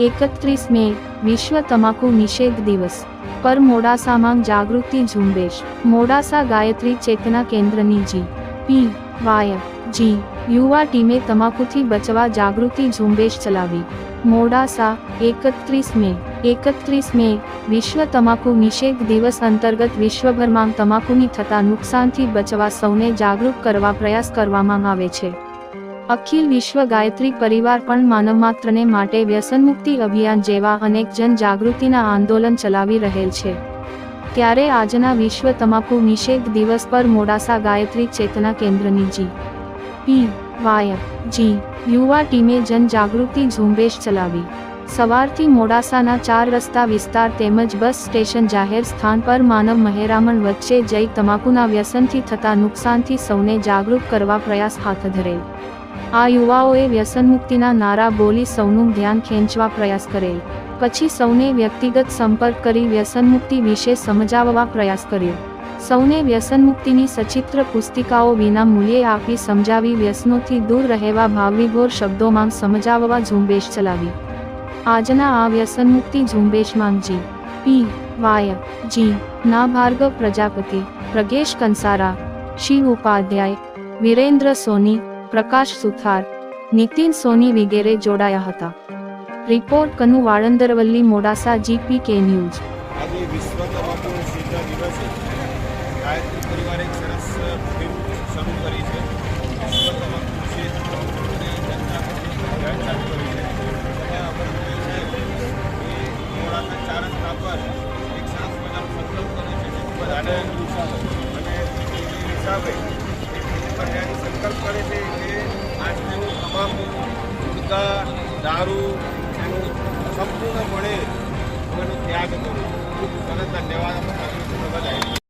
એકત્રીસ મે, વિશ્વ તમાકુ નિષેધ દિવસ. પર મોડાસામાં જાગૃતિ ઝુંબેશ. મોડાસા ગાયત્રી ચેતના કેન્દ્રની જી. પી, વાય, જી. યુવા ટીમે તમાકુથી બચવા જાગૃતિ ઝુંબેશ ચલાવી. મોડાસા, એકત્રીસ મે એકત્રીસ મે, વિશ્વ તમાકુ નિષેધ દિવસ અંતર્ગત વિશ્વભરમાં તમાકુની થતા નુકસાનથી બચવા સૌને જાગૃત કરવા પ્રયાસ કરવામાં આવે છે. અખિલ વિશ્વ ગાયત્રી પરિવાર પણ માનવમાત્રને માટે વ્યસનમુક્તિ અભિયાન જેવા અનેક જનજાગૃતિના આંદોલન ચલાવી રહેલ છે. ત્યારે આજના વિશ્વ તમાકુ નિષેધ દિવસ પર મોડાસા ગાયત્રી ચેતના કેન્દ્રની જી. પી. વાય. જી. યુવા ટીમે જનજાગૃતિ ઝુંબેશ ચલાવી. સવારથી મોડાસાના ચાર રસ્તા વિસ્તાર તેમજ બસ સ્ટેશન જાહેર સ્થાન પર માનવ મહેરામણ વચ્ચે જઈ તમાકુના વ્યસનથી થતા નુકસાનથી સૌને જાગૃત કરવા પ્રયાસ હાથ ધરેલ. આ યુવાઓએ વ્યસનમુક્તિના નારા બોલી સૌનું ધ્યાન ખેંચવા પ્રયાસ કરેલ. પછી સૌને વ્યક્તિગત સંપર્ક કરી વ્યસનમુક્તિ વિશે સમજાવવા પ્રયાસ કર્યો. સૌને વ્યસનમુક્તિની સચિત્ર પુસ્તિકાઓ વિના મૂલ્યે આપી સમજાવી વ્યસનોથી દૂર રહેવા ભાવવિભોર શબ્દોમાં સમજાવવા ઝુંબેશ ચલાવી. આજના આ વ્યસનમુક્તિ ઝુંબેશમાં જી, પી, વાય, જી ના ભાર્ગવ પ્રજાપતિ, પ્રગેશ કંસારા, શિવ ઉપાધ્યાય, વિરેન્દ્ર સોની પ્રકાશ સુથાર, નીતિન સોની વગેરે જોડાયા હતા. રિપોર્ટ કનુ વાળંદરવલ્લી, મોડાસા, જીપી કે ન્યૂઝ. આજે વિશ્વ તમાકુ નિષેધના દિવસે ગાયત્રી પરિવારે એક સરસ મુહિમ શરૂ કરી છે. વિશ્વ તમાકુ નિષેધ અને જનજાગૃતિ અભિયાન ચાલુ કરી છે. અને અમર ગોયલ એ મોડાસા ચાર રસ્તા એક સરસ મજાનો સંકલ્પ કર્યો છે. બધાને અને હિસાબે બધાને સંકલ્પ કરે છે કે આજનું તમામ ગુટકા દારૂ એનું સંપૂર્ણપણે એનો ત્યાગ કરો. ખૂબ સરસ ધન્યવાદ. છું